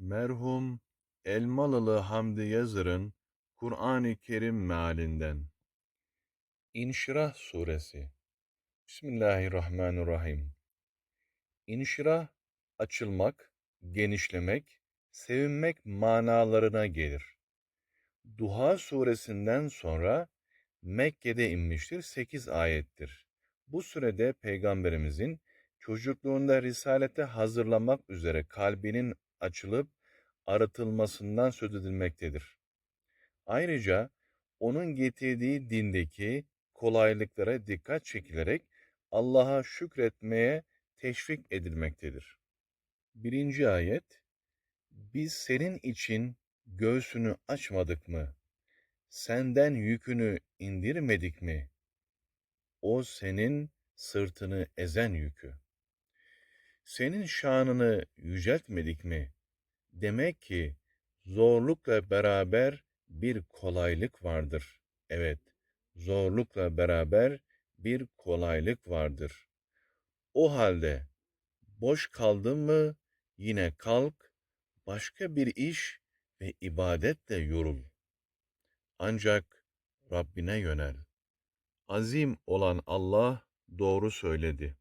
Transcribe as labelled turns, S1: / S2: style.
S1: Merhum Elmalılı Hamdi Yazır'ın Kur'an-ı Kerim mealinden İnşirah Suresi Bismillahirrahmanirrahim İnşirah, açılmak, genişlemek, sevinmek manalarına gelir. Duha suresinden sonra Mekke'de inmiştir, 8 ayettir. Bu sürede Peygamberimizin çocukluğunda risalete hazırlamak üzere kalbinin açılıp arıtılmasından söz edilmektedir. Ayrıca onun getirdiği dindeki kolaylıklara dikkat çekilerek Allah'a şükretmeye teşvik edilmektedir. Birinci ayet, biz senin için göğsünü açmadık mı? Senden yükünü indirmedik mi? O senin sırtını ezen yükü. Senin şanını yüceltmedik mi? Demek ki zorlukla beraber bir kolaylık vardır. Evet, zorlukla beraber bir kolaylık vardır. O halde boş kaldın mı yine kalk, başka bir iş ve ibadetle yorul. Ancak Rabbine yönel. Azim olan Allah doğru söyledi.